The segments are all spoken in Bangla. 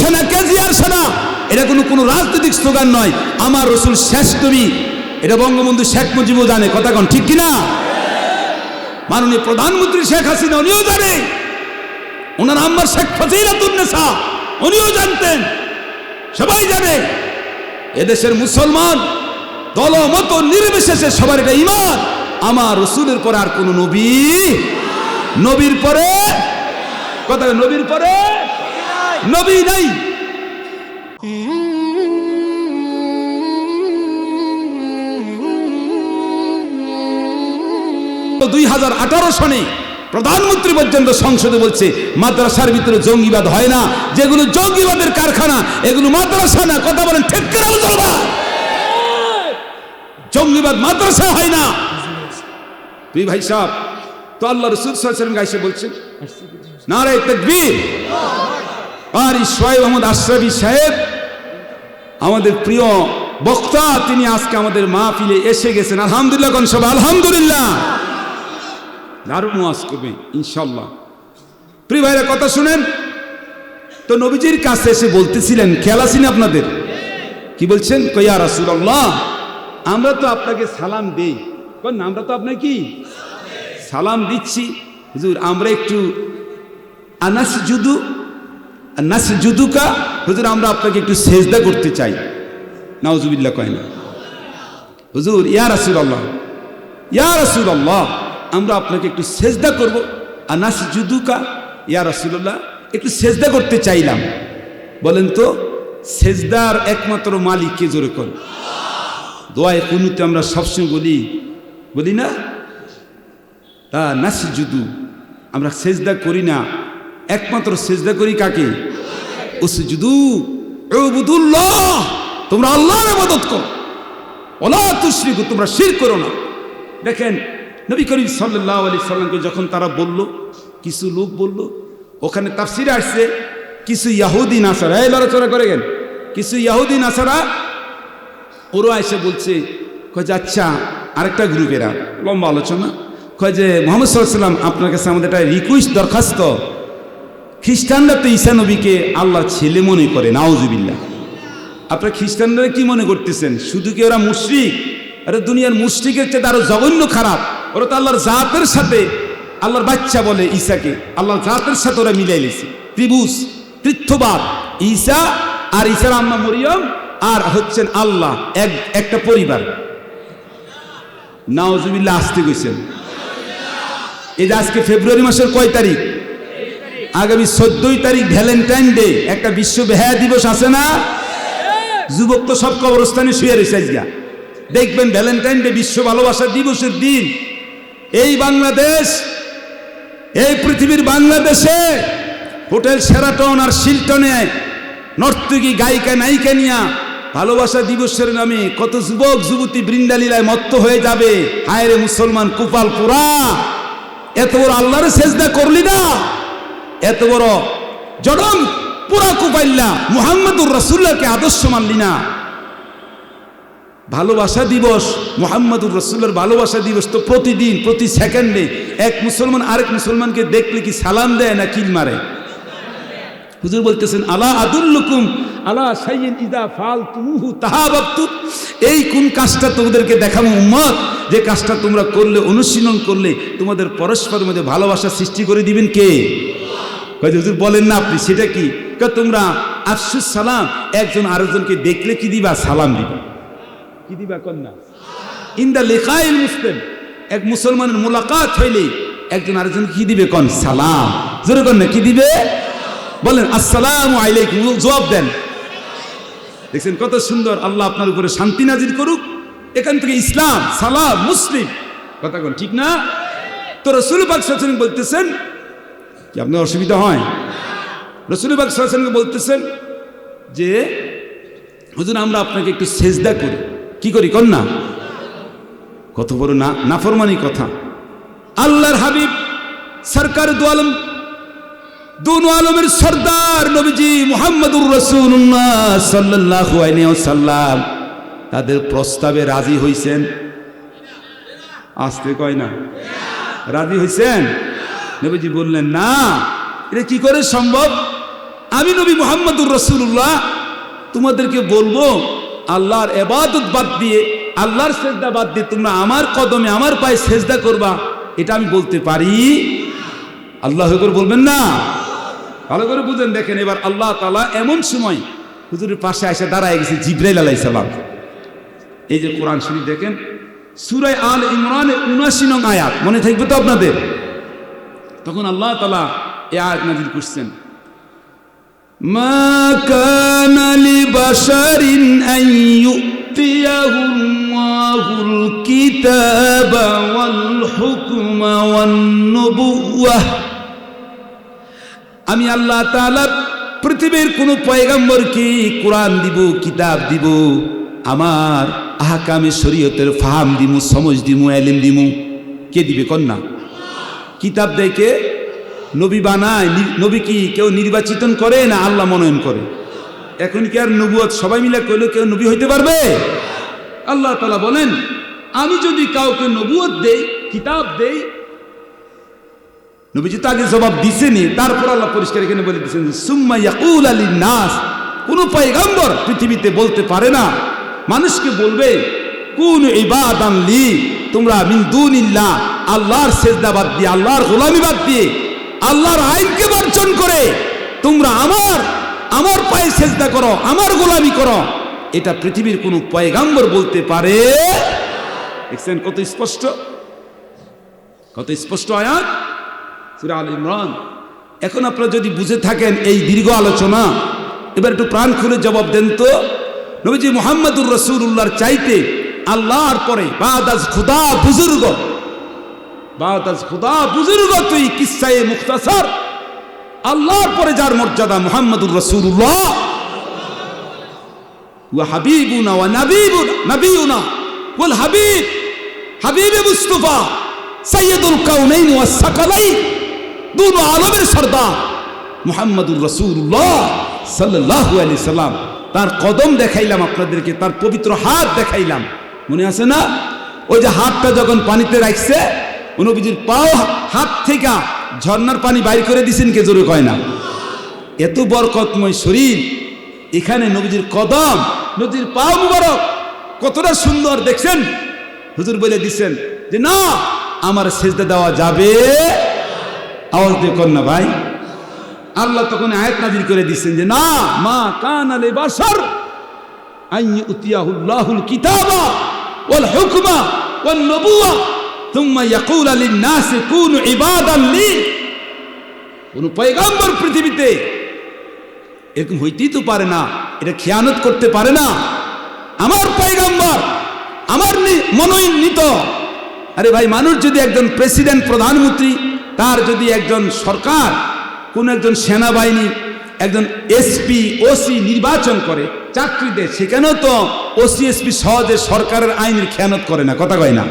সেনা, কেজিআর সেনা, এটা কোনো কোনো রাজনৈতিক স্লোগান নয়। আমার রসুল শেষ কবি এটা বঙ্গবন্ধু শেখ মুজিবও জানে। কথা কন, ঠিক কিনা? মাননীয় প্রধানমন্ত্রী শেখ হাসিনা, উনিও জানে। ওনার আম্মার শেখ ফজিলাতুন্নেসা উনিও জানতেন। সবাই জানে। এদেশের মুসলমান দল মত নির্বিশেষে সবার এটা ইমান আমার রসুলের পরে আর কোন নবী? নবীর পরে? কথা নবীর পরে? নবী নাই। দুই হাজার আঠারো সনে প্রধানমন্ত্রী পর্যন্ত সংসদে বলছে, মাদ্রাসার ভিতরে জঙ্গিবাদ হয় না। যেগুলো জঙ্গিবাদের কারখানা, এগুলো মাদ্রাসা না। কথা বলেন, ঠিক করে মুসলমান জঙ্গিবাদ মাদ্রাসা হয় না। তুই ভাই সাহেব, তো আল্লাহ রসুল সাল্লাম গাইছে বলছেন না রে তকবীর। আর সোয়েব আহমদ আশরাফি সাহেব, আমাদের প্রিয় বক্তা, তিনি আজকে আমাদের মাহফিলে এসে গেছেন। আলহামদুলিল্লাহ কোন সব আলহামদুলিল্লাহ। দারুণ ওয়াজ করবে ইনশাল্লাহ প্রিয় ভাইরা, কথা শুনেন। তো নবীজির কাছে এসে বলতেছিলেন, খেয়াল আছেন আপনাদের? কি বলছেন? কইয়া রাসূলুল্লাহ, আমরা তো আপনাকে সালাম দেই। কোন, আমরা তো আপনাকে কি? সালাম দিচ্ছি। হুজুর, আমরা একটু আনাস জুদু নাস জুদুকা হুজুর, আমরা আপনাকে একটু সেজদা করতে চাই। নাউজুবিল্লাহ কয় না। হুজুর, ইয়া রাসূলুল্লাহ ইয়া রাসূলুল্লাহ, আমরা আপনাকে একটু সেজদা করব। আর নাস জুদুকা ইয়া রাসূলুল্লাহ, একটু সেজদা করতে চাইলাম। বলেন তো, সেজদার একমাত্র মালিক কে জোরে কর দোয়ায় কুনুতে আমরা সবসময় বলি বলি না? তা নাস জুদু আমরা সেজদা করি না। একমাত্র সেজদা করি কাকে? উসজুদু, উবুদুল্লাহ, তোমরা আল্লাহর ইবাদত করো। ওলা তুশরিকু, তোমরা শির করো না। দেখেন, নবী করিম সাল্লাল্লাহু আলাইহি সাল্লামকে যখন তারা বলল, কিছু লোক বলল, ওখানে তাফসিরে আসছে, কিছু ইয়াহুদি নাসারা, এই লড়াচড়া করে গেন কিছু ইয়াহুদি নাসারা, ওরা এসে বলছে, কয় আচ্ছা আরেকটা গ্রুপেরা লম্বা আলোচনা। কয় যে মোহাম্মদ সাল্লাম আপনার কাছে আমাদের একটা রিকোয়েস্ট দরখাস্ত। খ্রিস্টানরা তো ঈসা নবীকে আল্লাহর ছেলে মনে করে নাওজুবিল্লা আপনার খ্রিস্টানরা কি মনে করতেছেন? শুধু কি ওরা মুশরিক? আরে দুনিয়ার মুশরিকের চেয়ে আরও জঘন্য খারাপ। ওরা তো আল্লাহর জাতের সাথে, আল্লাহর বাচ্চা বলে ঈসাকে। আল্লাহর জাতের সাথে ওরা মিলাই লেছে। ত্রিভুজ তীর্থবাদ ঈসা আর ঈসার আম্মা মরিয়ম আর হচ্ছেন আল্লাহ, এক, একটা পরিবার। নাওজুবিল্লাহ আসতে গেছেন এই যে আজকে ফেব্রুয়ারি মাসের কয় তারিখ? আগামী চোদ্দই তারিখ ভ্যালেন্টাইন ডে, একটা বিশ্ব বেহায়া দিবস আছে না? যুবক তো সব কবরস্থানে শুয়ে রয়েছে আজকে। দেখবেন ভ্যালেন্টাইন ডে বিশ্ব ভালোবাসা দিবসের দিন। এই বাংলাদেশ, এই পৃথিবীর বাংলাদেশে হোটেল সেরাটন আর শিলটনে নর্তকী, গায়িকা, নায়িকা নিয়া ভালোবাসা দিবসের নামে কত যুবক, যুবতী বৃন্দালীলায় মত্ত হয়ে যাবে। হায় রে মুসলমান কুপাল পুরা এত বড় আল্লাহরে সেজদা করলি না? এত বড় জডম পুরা কুপাইল্লা মুহাম্মদুর রসুল্লাহকে আদর্শ মানলি না। ভালোবাসা দিবস, মোহাম্মদুর রসুল্লার ভালোবাসা দিবস তো প্রতিদিন, প্রতি সেকেন্ডে। এক মুসলমান আরেক মুসলমানকে দেখলে কি সালাম দেয় না কিল মারে? হুজুর বলতেছেন, আলা আদুল্লুকুম আলা সাইয়িন ইদা ফাল তুমুহু তাহাবাক্তু এই কোন কাজটা তোমাদেরকে দেখাবো উম্মত? যে কাজটা তোমরা করলে, অনুশীলন করলে তোমাদের পরস্পরের মধ্যে ভালোবাসা সৃষ্টি করে দিবেন কে? কয় হুজুর বলেন না আপনি, সেটা কি? তোমরা আফসুস সালাম, একজন আরেকজনকে দেখলে কি দিবা? সালাম দিবা। কি দিবা কন্যা? ইন দ্য লেখাইল মুসলিম, এক মুসলমানের মোলাকাত হইলে একজন আরেকজন কি দিবে কন? সালাম। জোরে কন না, কি দিবে? বলেন, আসসালাম আলাইকুম। জবাব দেন। দেখছেন কত সুন্দর, আল্লাহ আপনার উপরে শান্তি নাজির করুক। এখান থেকে ইসলাম, সালাম, মুসলিম। কথা ঠিক না? তো রসুল পাক বলতেছেন কি আপনার অসুবিধা হয়? রসুল পাক বলতেছেন যে, হুজুর, আমরা আপনাকে একটু সেজদা করি। কি করি না কত বড় না, নাফরমানি কথা। আল্লাহর হাবিব, সরকার দু আলম, দুনু আলমের সর্দার নবীজি মুহাম্মদুর রসুল্লাহ সাল্লাল্লাহু আলাইহি ওয়াসাল্লাম, তাদের প্রস্তাবে রাজি হইছেন? আসতে কয় না? রাজি হইছেন? নবীজি বললেন, না, এটা কি করে সম্ভব? আমি নবী মোহাম্মদুর রসুল্লাহ তোমাদেরকে বলব, আল্লাহর এবাদত বাদ দিয়ে, আল্লাহর সেজদা বাদ দিয়ে তোমরা আমার কদমে, আমার পায়ে সেজদা করবা, এটা আমি বলতে পারি? আল্লাহ করে বলবেন, না। ভালো করে বুঝেন, দেখেন, এবার আল্লাহ তালা এমন সময় হুজুরের পাশে এসে দাঁড়ায় গেছে, জিব্রাইল আলাই সালাম। এই যে কোরআন শরীফ দেখেন, সুরায় আল ইমরানের উনাশি নং আয়াত, মনে থাকবে তো আপনাদের? তখন আল্লাহ তালা এ আয়াত নাজির করছেন ما كان لبشر أن يؤتيه الله الكتاب والحكم والنبوة আমি আল্লাহ তাআলা পৃথিবীর কোন পয়গাম্বরকে কোরআন দিব কিতাব দিব আমার আহকামে শরীয়তের ফাহাম দিমু সমজ দিমু এলিম দিমু কে দিবে কন্যা কিতাব কে নবী বানায় নবী কি কেউ নির্বাচিতন করে না আল্লাহ মনোনয়ন করে? এখন কি আর নবুয়ত সবাই মিলে কইলে কেউ নবী হইতে পারবে? আল্লাহ তালা বলেন, আমি যদি কাউকে নবুয়ত দেই, কিতাব দেই, নবীজি তো আগে জবাব দিছেনি তারপর আল্লাহ পরিষ্কার এখানে বলে দিচ্ছেন সুম্মা ইয়াকুল আলী নাস কোন পয়গাম্বর পৃথিবীতে বলতে পারে না। মানুষকে বলবে, কোন ইবাদান লি তোমরা মিন দুনিল্লাহ, আল্লাহর সেজদাবাদ দিয়ে, আল্লাহর গোলামি বাদ দিয়ে, আল্লাহর আইনকে বর্জন করে তোমরা আমার আমার পায়ে সেজদা করো, আমার গোলামি করো। এটা পৃথিবীর কোন পয়গাম্বর বলতে পারে। দেখছেন কত স্পষ্ট? কত স্পষ্ট আয়াত? সুরা আল ইমরান। এখন আপনারা যদি বুঝে থাকেন এই দীর্ঘ আলোচনা, এবার একটু প্রাণ খুলে জবাব দেন তো। নবীজি মোহাম্মদুর রসুল্লাহর চাইতে আল্লাহর পরে, বাদাজ খুদা বুজুর্গ। বাদাজ খুদা বুজুর্গ তুই কিসায়ে মুখতাসার। আল্লাহর পরে যার মর্যাদা মোহাম্মদুর রসুল্লাহ ওয়া হাবিব। আলমের সাল্লাল্লাহু তার কদম দেখাইলাম আপনাদেরকে, তার পবিত্র হাত দেখাইলাম। মনে আছে না? ওই যে হাতটা যখন পানিতে রাখছে নবীজির পাও হাত থেকে ঝর্নার পানি বাইর করে দিছেন কে জোরে কয় না? এত বরকতময় শরীর। এখানে নবীজির কদম, নবীজির পা মুবারক, কতটা সুন্দর দেখছেন? হুজুর বলে দিচ্ছেন যে, না, আমার সেজদা দেওয়া যাবে। আওয়াজ দিয়ে কর না ভাই। আল্লাহ তখন আয়াত নাজির করে দিচ্ছেন যে, না, মা কান আলে বাসর আইন উতিয়াহুল্লাহুল কিতাবা ওয়াল হুকমা ওয়ান নবুয়া থুম্মা ইয়াকুল লিন নাস কুনু ইবাদান লি কোন পয়গাম্বর পৃথিবীতে এরকম হইতেই তো পারে না, এটা খেয়ানত করতে পারে না। আমার পয়গাম্বর, আমার মনোনীত। আরে ভাই, মানুষ যদি একজন প্রেসিডেন্ট, প্রধানমন্ত্রী, তার যদি একজন সরকার, কোন একজন সেনাবাহিনী, একজন এসপি, ওসি নির্বাচন করে চাকরি দেয়, সেখানেও তো ওসি এসপি সহজে সরকারের আইনের খেয়ানত করে না, কথা কয় না।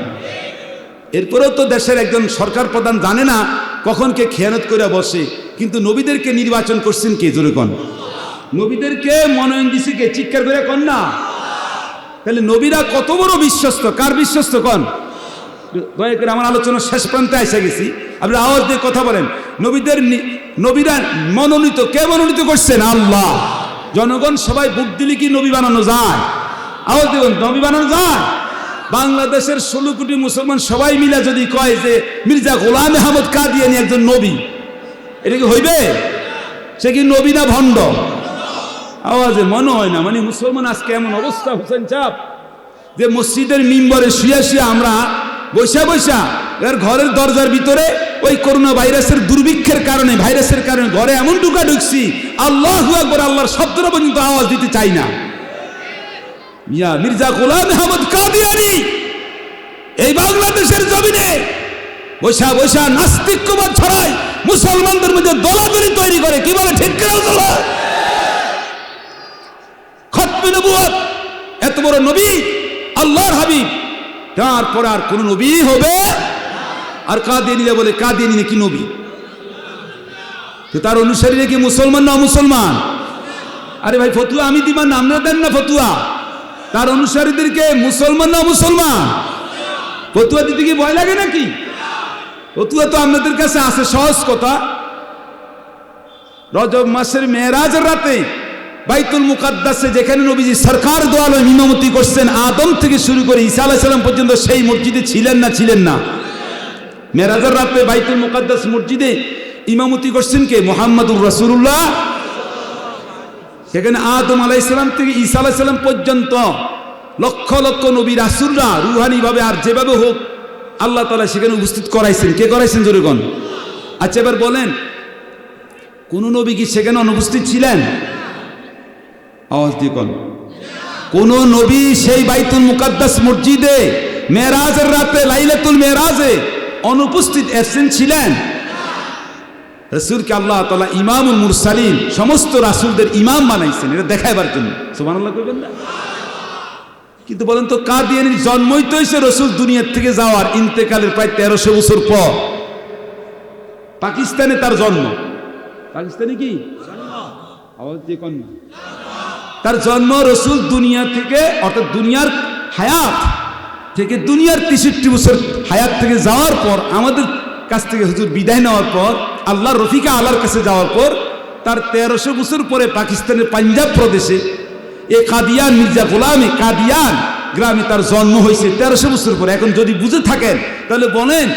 এরপরেও তো দেশের একজন সরকার প্রধান জানে না কখন কে খেয়ানত করে বসে, কিন্তু নবীদেরকে নির্বাচন করছেন কে, জোরে কন। নবীদেরকে মনোনয়ন দিছে কে, চিৎকার করে কন না? তাহলে নবীরা কত বড় বিশ্বস্ত, কার বিশ্বস্ত কন? দয়া করে আমার আলোচনা শেষ প্রান্তে এসে গেছি আপনি আওয়াজ দিয়ে কথা বলেন। নবীদের নবীরা মনোনীত, কে মনোনীত করছেন? আল্লাহ। জনগণ সবাই বুক দিলে কি নবী বানানো যায়? আওয়াজ দেখুন নবী বানানো যায়? বাংলাদেশের ষোলো কোটি মুসলমান সবাই মিলে যদি কয় যে, মির্জা গোলাম আহমদ কাদিয়ানি একজন নবী। এটা কি হইবে? সে কি নবী না ভণ্ড? আওয়াজে মনে হয় না। মানে মুসলমান আজকে এমন অবস্থা, হোসেন চাপ যে মসজিদের মিম্বরে শুয়ে শুয়ে আমরা বৈশা বৈশা এর ঘরের দরজার ভিতরে ওই করোনা ভাইরাসের দুর্ভিক্ষের কারণে, ভাইরাসের কারণে ঘরে এমন ঢুকা ঢুকছি, আল্লাহ আকবর, আল্লাহর শব্দটা পর্যন্ত আওয়াজ দিতে চাই না। মিয়া মির্জা গোলাম আহমদ কাদিয়ানি এই বাংলাদেশের জমিনে বৈশা বৈশা নাস্তিক্যবাদ ছড়ায়, মুসলমানদের মধ্যে দলাদলি তৈরি করে, কি বলে ঠিক এত বড় নবী, আল্লাহর হাবিব, তারপর আর কোন নবী হবে আর কাদিয়ানিরা বলে, কাদিয়ানি নাকি নবী? তো তার অনুসারীরা কি মুসলমান না মুসলমান? আরে ভাই, ফতুয়া আমি দিবা নাম না দেন না ফতুয়া। তার অনুসারীদেরকে মুসলমান না মুসলমান? ফতুয়া দিতে কি ভয় লাগে নাকি? ফতুয়া তো আপনাদের কাছে আছে, সহজ কথা। রজব মাসের মেয়েরাজের রাতে বাইতুল মুকাদ্দাসে যেখানে নবীজি সরকার দোয়ালো ইমামতি করছেন, আদম থেকে শুরু করে ঈসা আলাইহিস সালাম পর্যন্ত সেই মসজিদে ছিলেন না ছিলেন না। মেরাজের রাতে বাইতুল মুকাদ্দাস মসজিদে ইমামতি করছেন কে? মোহাম্মদুর রাসূলুল্লাহ। সেখানে আদম আলাইসালাম থেকে ঈসা আলাইসালাম পর্যন্ত লক্ষ লক্ষ নবী রাসুলরা রুহানি ভাবে আর যেভাবে হোক আল্লাহ তালা সেখানে উপস্থিত করাইছেন। কে করাইছেন জোরেগণ? আচ্ছা এবার বলেন, কোন নবী কি সেখানে অনুপস্থিত ছিলেন? কোন নবী সেই বাইতুল মুকাদ্দাস মসজিদে মেরাজের রাতে লাইলাতুল মেরাজে অনুপস্থিত অ্যাবসেন্ট ছিলেন। রসুলকে আল্লাহ তালা ইমামুল মুরসালিন, সমস্ত রাসুলদের ইমাম বানাইছেন, এটা দেখাইবার জন্য। সুমান আল্লাহ করবেন না? কিন্তু বলেন তো, কাদিয়ানির জন্মই তো হয়েছে রসুল দুনিয়ার থেকে যাওয়ার ইন্তেকালের প্রায় তেরোশো বছর পর। পাকিস্তানে তার জন্ম। পাকিস্তানে কি? তার জন্ম রসুল দুনিয়া থেকে, অর্থাৎ দুনিয়ার হায়াত থেকে দুনিয়ার তেষট্টি বছর হায়াত থেকে যাওয়ার পর, আমাদের কাছ থেকে হুজুর বিদায় নেওয়ার পর আল্লাহ রফিকা আল্লাহর কাছে যাওয়ার পর, তার তেরোশো বছর পরে পাকিস্তানের পাঞ্জাব প্রদেশে এ কাদিয়ান মির্জা গোলামে কাদিয়ান গ্রামে তার জন্ম হয়েছে তেরোশো বছর পরে। এখন যদি বুঝে থাকেন, তাহলে বলেন,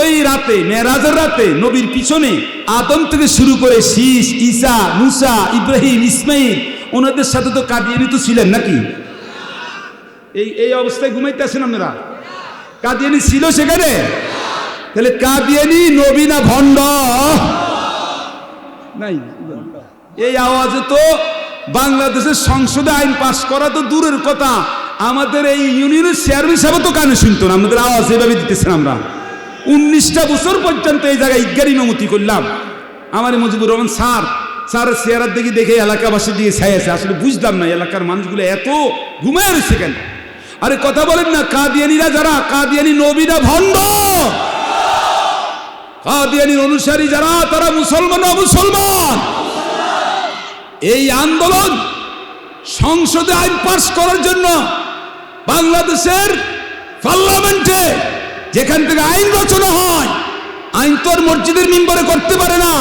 ওই রাতে, মেরাজের রাতে নবীর পিছনে আদম থেকে শুরু করে শীষ ঈসা, মুসা, ইব্রাহিম ইসমাইল ওনাদের সাথে তো কাদিয়ানি তো ছিলেন নাকি? এই এই অবস্থায় ঘুমাইতেছেন আপনারা? কাদিয়ানি ছিল সেখানে? তাহলে কাদিয়ানি নবী না ভণ্ড? নাই। এই আওয়াজে তো বাংলাদেশের সংসদে আইন পাশ করা তো দূরের কথা। আমাদের এই ইউনিয়নের চেয়ারম্যান সাহেব তো কানে শুনতো না। আমাদের আওয়াজ এভাবে দিতেছেন আমরা। উনিশটা বছর পর্যন্ত এই জায়গায় ইজ্ঞার ইমামতি করলাম। আমার মুজিবুর রহমান স্যার স্যার চেয়ারের দিকে দেখে এলাকাবাসী দিয়ে ছাইছে আসলে বুঝলাম না এলাকার মানুষগুলো এত ঘুমায় রয়েছে কেন? আরে কথা বলেন না, কাদিয়ানিরা যারা, কাদিয়ানি নবীরা ভণ্ড। কাদিয়ানির অনুসারী যারা, তারা মুসলমান মুসলমান? এই আন্দোলন সংসদে আইন পাস করার জন্য বাংলাদেশের পার্লামেন্টে, যেখান থেকে আইন রচনা হয়, আইন তো আর মসজিদের মিম্বরে করতে পারে না।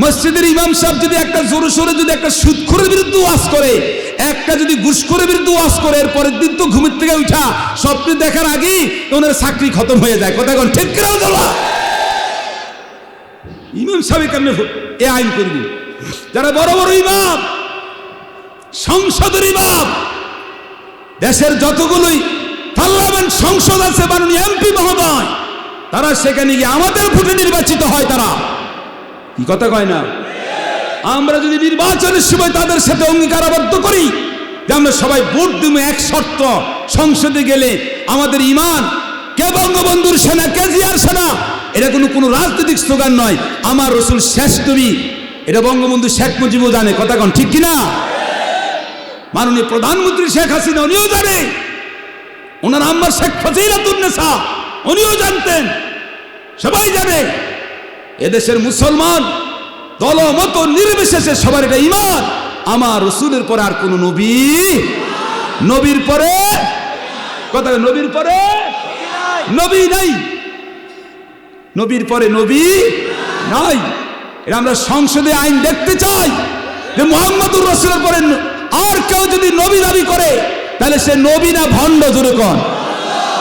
মসজিদের ইমাম সাহেব যদি একটা জোরে সোরে যদি একটা সুদখোরের বিরুদ্ধে ওয়াজ করে, একটা যদি ঘুষখোরের বিরুদ্ধে ওয়াজ করে এর পরের দিন তো ঘুমের থেকে উঠা, স্বপ্ন দেখার আগেই ওনার চাকরি খতম হয়ে যায়। কথা কোন ঠিক তোলা ইমাম সাহেব কেমনে এ আইন করবি যারা বড় বড় ইমাম, সংসদের ইমাম, দেশের যতগুলোই পার্লামেন্ট সংসদ আছে, মাননীয় এমপি মহোদয়, তারা সেখানে গিয়ে আমাদের ভোটে নির্বাচিত হয় তারা। কথা কয় না? আমরা যদি নির্বাচনের সময় তাদের সাথে অঙ্গীকারাবদ্ধ করি, যে আমরা সবাই ভোট দিব এক শর্ত, সংসদে গেলে আমাদের ইমান। কে বঙ্গবন্ধুর সেনা, কে জিয়ার সেনা? এটা কোনো কোনো রাজনৈতিক স্লোগান নয়। আমার রসুল শেষ তুমি এটা বঙ্গবন্ধু শেখ মুজিবও জানে। কথা কন, ঠিক কিনা? মাননীয় প্রধানমন্ত্রী শেখ হাসিনা, উনিও জানে। ওনার আম্মা শেখ ফজিলাতুন্নেসা উনিও জানতেন। সবাই জানে। এদেশের মুসলমান দল দলমত নির্বিশেষে সবার এটা ইমান আমার রসুলের পরে আর কোন নবী? নবীর পরে? কথা নবীর পরে? নবী নাই। নবীর পরে নবী নাই। এটা আমরা সংসদে আইন দেখতে চাই যে মোহাম্মদুর রসুলের পরে আর কেউ যদি নবী দাবি করে, তাহলে সে নবী না ভণ্ড জোরে কন।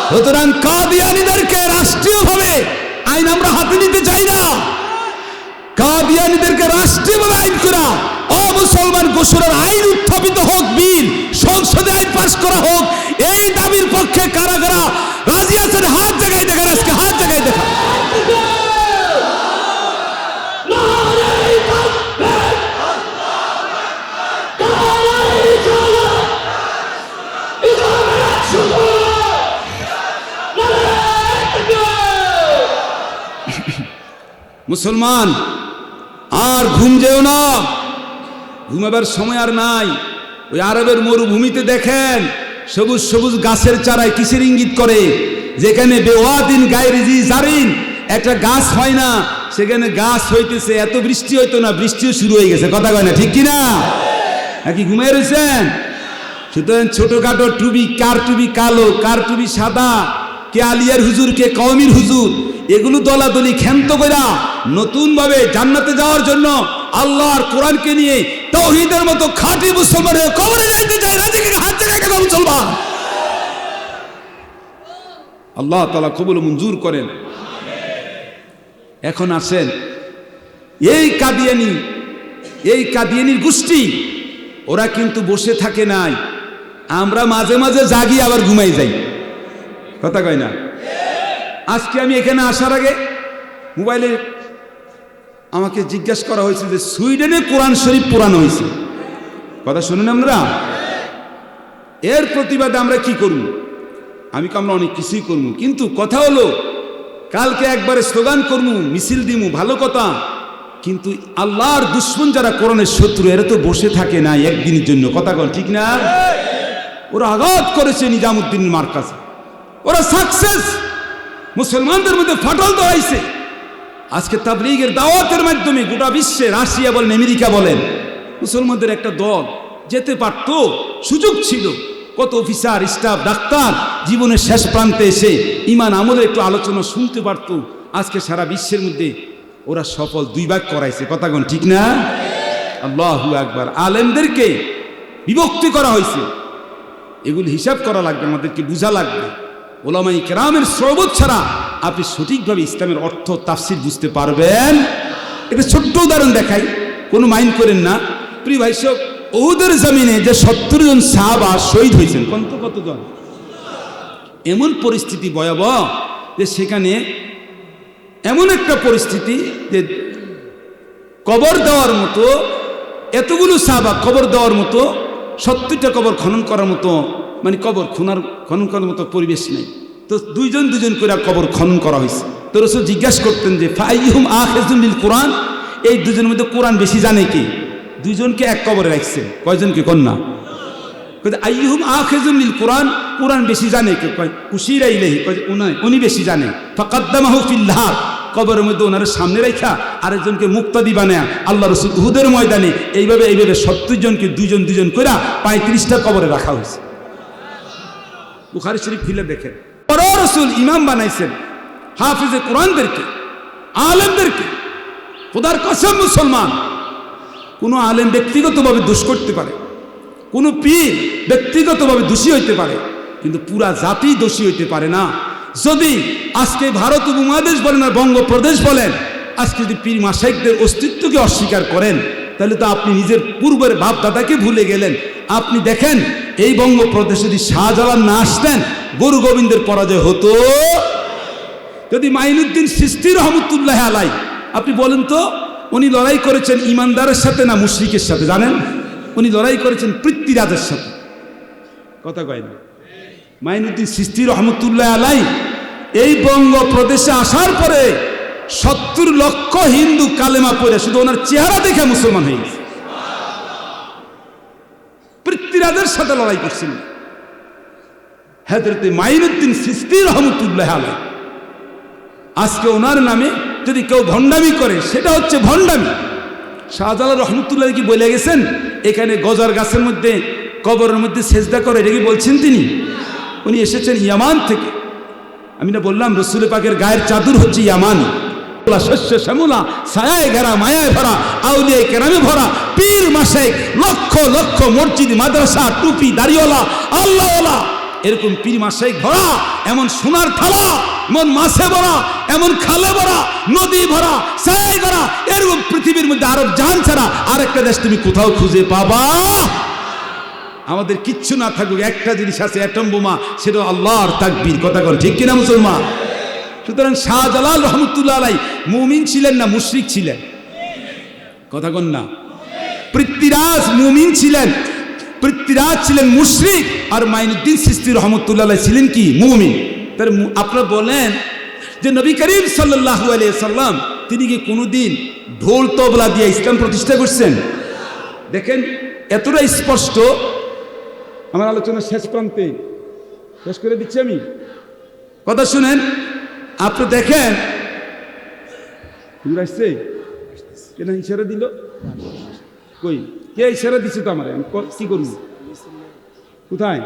সুতরাং কাদিয়ানিদেরকে রাষ্ট্রীয়ভাবে আইন আমরা হাতে নিতে চাই না। কাদিয়ানিদেরকে রাষ্ট্রীয়ভাবে আইন করা, অমুসলমান গোসরের আইন উত্থাপিত হোক, বিল সংসদে আইন পাশ করা হোক, এই দাবির পক্ষে কারা কারা রাজি আছেন, হাত জায়গায় মুসলমান, আর ঘুম যেও না। ঘুমাবার সময় আর নাই। ওই আরবের মরুভূমিতে দেখেন, সবুজ সবুজ গাছের চারায় কিসের ইঙ্গিত করে? যেখানে বেওয়াদিন গায়ের জি জারিন, একটা গাছ হয় না, সেখানে গাছ হইতেছে, এত বৃষ্টি হইতো না, বৃষ্টিও শুরু হয়ে গেছে। কথা কয় না, ঠিক কিনা? নাকি ঘুমাই রয়েছেন সুতরাং ছোটখাটো টুবি কার টুবি কালো, কার টুবি সাদা, কে আলিয়ার হুজুর, কে কওমির হুজুর এগুলো দলাদলি ক্ষান্ত করা নতুন ভাবে জান্নাতে যাওয়ার জন্য আল্লাহর কোরআনকে নিয়ে তৌহিদের মতো খাঁটি মুসলমানের কবরে যাইতে চায় রাজিকে হাত জায়গায় মুসলমান। আল্লাহ তালা কবুল মঞ্জুর করেন। এখন আসেন, এই কাদিয়ানি, এই কাদিয়ানির গোষ্ঠী, ওরা কিন্তু বসে থাকে নাই। আমরা মাঝে মাঝে জাগি আবার ঘুমাই যাই। কথা কয় না? আজকে আমি এখানে আসার আগে মোবাইলে আমাকে জিজ্ঞাসা করা হয়েছে যে সুইডেনে কোরআন শরীফ পুরানো হয়েছে। কথা শুনুন আমরা। এর প্রতিবাদে আমরা কি করব? আমি তো আমরা অনেক কিছুই করব। কিন্তু কথা হলো, কালকে একবারে স্লোগান করব, মিছিল দিমু ভালো কথা। কিন্তু আল্লাহর দুশ্মন যারা কোরআনের শত্রু, এরা তো বসে থাকে না একদিনের জন্য। কথা কন ঠিক না? ওরা আঘাত করেছে নিজামুদ্দিন মার্কাজ। ওরা সাকসেস মুসলমানদের মধ্যে ফাটল ধরাইছে আজকে তাবলিগের দাওয়াতের মাধ্যমে গোটা বিশ্বে রাশিয়া বলেন, আমেরিকা বলেন, মুসলমানদের একটা দল যেতে পারত, সুযোগ ছিল। কত অফিসার, স্টাফ, ডাক্তার, জীবনের শেষ প্রান্তে এসে ইমান আমলের একটু আলোচনা শুনতে পারত। আজকে সারা বিশ্বের মধ্যে ওরা সফল দুই ভাগ করাইছে। কথাগণ ঠিক না? আল্লাহু একবার আলেমদেরকে বিভক্তি করা হয়েছে। এগুলি হিসাব করা লাগবে, আমাদেরকে বোঝা লাগবে। ওলামাই কেরামের সরবত ছাড়া আপনি সঠিকভাবে ইসলামের অর্থ তাফসির বুঝতে পারবেন। এটা ছোট্ট উদাহরণ দেখাই, কোনো মাইন্ড করেন না। প্রিয় ভাই সব ওদের জমিনে যে সত্তর জন সাহাবা শহীদ হয়েছেন কত কতজন? এমন পরিস্থিতি ভয়াবহ যে সেখানে এমন একটা পরিস্থিতি যে কবর দেওয়ার মতো, এতগুলো সাহাবা কবর দেওয়ার মতো, সত্তরটা কবর খনন করার মতো মানে কবর খনার খনন করার মতো পরিবেশ নেই। তো দুইজন দুজন করে কবর খনন করা হয়েছে তো রসুল জিজ্ঞাসা করতেন যে ফাইহুম আহেজুল কোরআন? এই দুজনের মধ্যে কোরআন বেশি জানে কি? দুইজনকে এক কবরে রাখছে। কয়জনকে কন্যা আইহুম আখেজুল কোরআন? কোরআন বেশি জানে কে? কয়, কুশিরা ইলেহি কয় যে উনি উনি বেশি জানে। ফাকাদ্দামাহু ফিল্লাহ কবরের মধ্যে ওনার সামনে রেখা আরেকজনকে মুক্তাদি বানায় আল্লাহ রসুল উহুদের ময়দানে এইভাবে এইভাবে সত্তর জনকে দুজন দুজন করে পঁয়ত্রিশটা কবরে রাখা হয়েছে বুখারি শরীফ ফিলে দেখেন। রসুল ইমাম বানাইছেন, হাফিজে কোরআনদেরকে, আলেমদেরকে। খোদার কসম মুসলমান, কোনো আলেম ব্যক্তিগতভাবে দোষ করতে পারে, কোনো পীর ব্যক্তিগতভাবে দোষী হইতে পারে, কিন্তু পুরা জাতি দোষী হইতে পারে না। যদি আজকে ভারত উপমহাদেশ বলেন আর বঙ্গপ্রদেশ বলেন, আজকে যদি পীর মাসাইকদের অস্তিত্বকে অস্বীকার করেন, তাহলে তো আপনি নিজের পূর্বের বাপ দাদাকে ভুলে গেলেন। আপনি দেখেন এই বঙ্গপ্রদেশে যদি শাহজালাল না আসতেন, গুরু গোবিন্দের পরাজয় হতো। যদি মাইনুদ্দিন সৃষ্টি রহমতুল্লাহ আলাই, আপনি বলেন তো, উনি লড়াই করেছেন ইমানদারের সাথে না মুশরিকের সাথে, জানেন? উনি লড়াই করেছেন পৃথ্বীরাজের সাথে। কথা কয় না। মাইনুদ্দিন সৃষ্টি রহমতুল্লাহ আলাই এই বঙ্গ প্রদেশে আসার পরে সত্তর লক্ষ হিন্দু কালেমা পড়ে, শুধু ওনার চেহারা দেখে মুসলমান হয়ে গেছে। পৃথ্বীরাজের সাথে লড়াই করছেন হ্যাদরতে মাইনুদ্দিন সৃষ্টি রহমতুল্লাহ আলাই আজকে ওনার নামে যদি কেউ ভণ্ডামি করে, সেটা হচ্ছে ভণ্ডামি। শাহজালাল রহমতুল্লাহ কি বলে গেছেন? এখানে গজার গাছের মধ্যে, কবরের মধ্যে সেজদা করে, এটা কি বলছেন তিনি? উনি এসেছেন ইয়ামান থেকে। আমি না বললাম, রসুল পাকের গায়ের চাদর হচ্ছে ইয়ামানি। শস্য শ্যামলা, ছায়ায় ঘেরা, মায়ায় ভরা, আউলিয়ায় কেরামে ভরা, পীর মাসে লক্ষ লক্ষ মসজিদ, মাদ্রাসা, টুপি, দাড়িওয়ালা, আল্লাহওয়ালা। এরকম পীর মাসে ভরা, এমন সোনার থালা, এমন মাছে ভরা, এমন খালে ভরা, নদী ভরা, ছায়ায় ভরা এরকম পৃথিবীর মধ্যে আরব জাহান ছাড়া আরেকটা দেশ তুমি কোথাও খুঁজে পাবা? আমাদের কিচ্ছু না থাকুক, একটা জিনিস আছে, অ্যাটম বোমা সেটা আল্লাহর তাকবীর। কথা কর ঠিক কিনা মুসলমান? সুতরাং শাহজালাল রহমতুল্লাহ আলাই মুমিন ছিলেন না মুশরিক ছিলেন? কথা কন না। পৃথ্বীরাজ মুমিন ছিলেন, পৃথ্বীরাজ ছিলেন মুশরিক আর মাইনুদ্দিন সিস্তি রহমতুল্লাহ ছিলেন কি? মুমিন। মু- আপনারা বলেন যে নবী করিম সাল্লাহ সাল্লাম তিনি কি কোনোদিন ঢোল তবলা দিয়ে ইসলাম প্রতিষ্ঠা করছেন? দেখেন এতটা স্পষ্ট। আমার আলোচনা শেষ প্রান্তে। শেষ করে দিচ্ছি আমি। কথা শুনেন আপনি দেখেন। আসছে কেন ইশারা দিল? কই? কে ইশারা দিচ্ছে তো আমার? আমি ক- কি করব? কোথায়?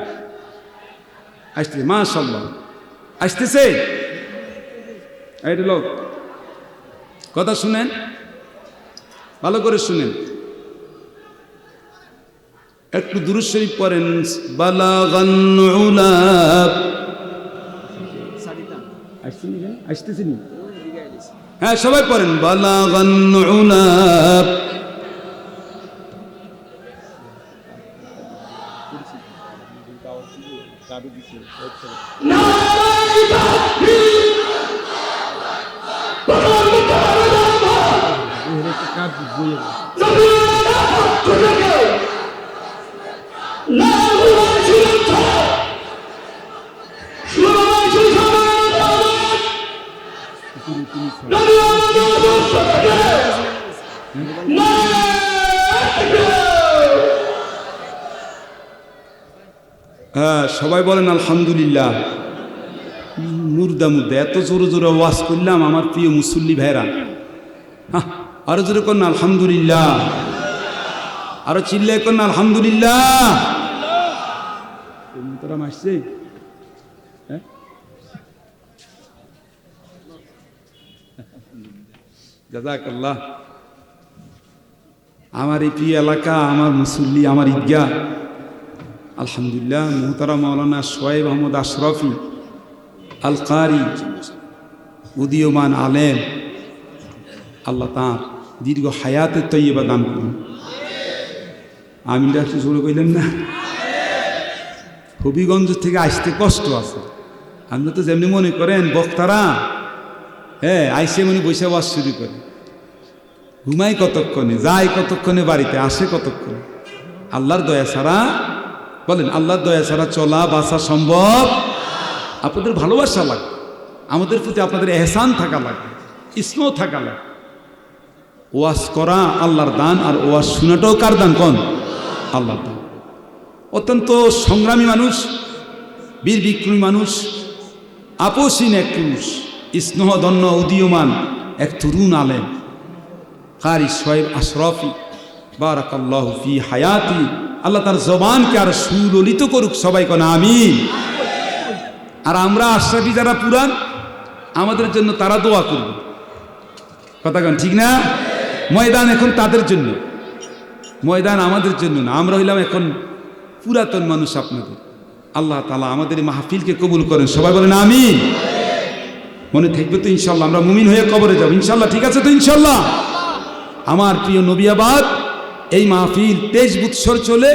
আসছে মাশাল্লাহ আসতেছে? এই লোক, কথা শুনেন, ভালো করে শুনেন। একটু দুরুদ শরীফ পড়েন, বালাগান উলাব আসতেছিনি? হ্যাঁ সবাই পড়েন। বালাগান উলাব হ্যাঁ সবাই বলেন আলহামদুলিল্লাহ। মুর্দা মুর্দা এত জোরে জোরে ওয়াজ করলাম আমার প্রিয় মুসল্লি ভাইরা হ্যাঁ, আরও জোরে করুন আলহামদুলিল্লাহ। আরও চিল্লে করুন আলহামদুলিল্লাহ। মাসছে হ্যাঁ? আমার এই প্রিয় এলাকা আমার মুসল্লি আমার ঈদগাহ। আলহামদুলিল্লাহ মোহতারা মৌলানা সোয়েব আহমদ আশরফি আল কারি উদীয়মান আলেম, আল্লাহ তাঁর দীর্ঘ হায়াতে তৈবা দান করুন। আমি একটু জোরে কইলেন না? হবিগঞ্জ থেকে আসতে কষ্ট আছে। আপনি তো যেমনি মনে করেন, বক্তারা হ্যাঁ আইসে মনে বৈশা বাস শুরু করে। ঘুমাই কতক্ষণে, যায় কতক্ষণে বাড়িতে, আসে কতক্ষণে? আল্লাহর দয়া ছাড়া বলেন, আল্লাহর দয়া ছাড়া চলা বাসা সম্ভব? আপনাদের ভালোবাসা লাগে। আমাদের প্রতি আপনাদের এহসান থাকা লাগে, স্নেহ থাকা লাগে। ওয়াজ করা আল্লাহর দান, আর ওয়াজ শোনাটাও কার দান কন? আল্লাহর দান। অত্যন্ত সংগ্রামী মানুষ, বীর বিক্রমী মানুষ আপসীন এক পুরুষ স্নেহদন্য উদীয়মান এক তরুণ আলেম। কারি সোয়েব আশরফি, বারাকাল্লাহ ফি হায়াতি আল্লাহ তার জবানকে আর সুললিত করুক সবাই কোন আমি আর আমরা আশরাফি যারা পুরান আমাদের জন্য তারা দোয়া করবে। কথা কেন, ঠিক না? ময়দান এখন তাদের জন্য। ময়দান আমাদের জন্য না, আমরা হইলাম এখন পুরাতন মানুষ আপনাদের। আল্লাহ তালা আমাদের মাহফিলকে কবুল করেন, সবাই বলেন আমি মনে থাকবে তো ইনশাল্লাহ, আমরা মুমিন হয়ে কবরে যাব। ইনশাল্লাহ, ঠিক আছে তো ইনশাল্লাহ? আমার প্রিয় নবিয়াবাদ এই মাহফিল তেইশ বৎসর চলে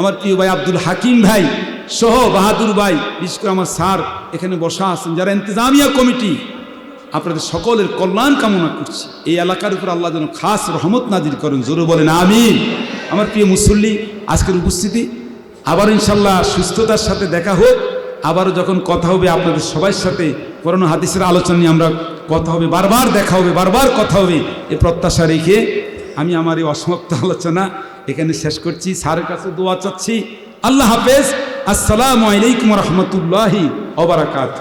আমার প্রিয় ভাই আব্দুল হাকিম ভাই সহ বাহাদুর ভাই, বিশেষ করে আমার স্যার এখানে বসা আছেন, যারা ইন্তজামিয়া কমিটি, আপনাদের সকলের কল্যাণ কামনা করছি। এই এলাকার উপর আল্লাহ যেন খাস রহমত নাজির করেন, জোরে বলেন আমি আমার প্রিয় মুসল্লি, আজকের উপস্থিতি, আবার ইনশাল্লাহ সুস্থতার সাথে দেখা হোক, আবারও যখন কথা হবে আপনাদের সবার সাথে করোনা হাদিসের আলোচনা নিয়ে আমরা কথা হবে, বারবার দেখা হবে, বারবার কথা হবে, এ প্রত্যাশা রেখে আমি আমার এই অসমাপ্ত আলোচনা এখানে শেষ করছি। স্যারের কাছে দোয়া চাচ্ছি। আল্লাহ হাফেজ। আসসালামু আলাইকুম রহমতুল্লাহি অবরাকাত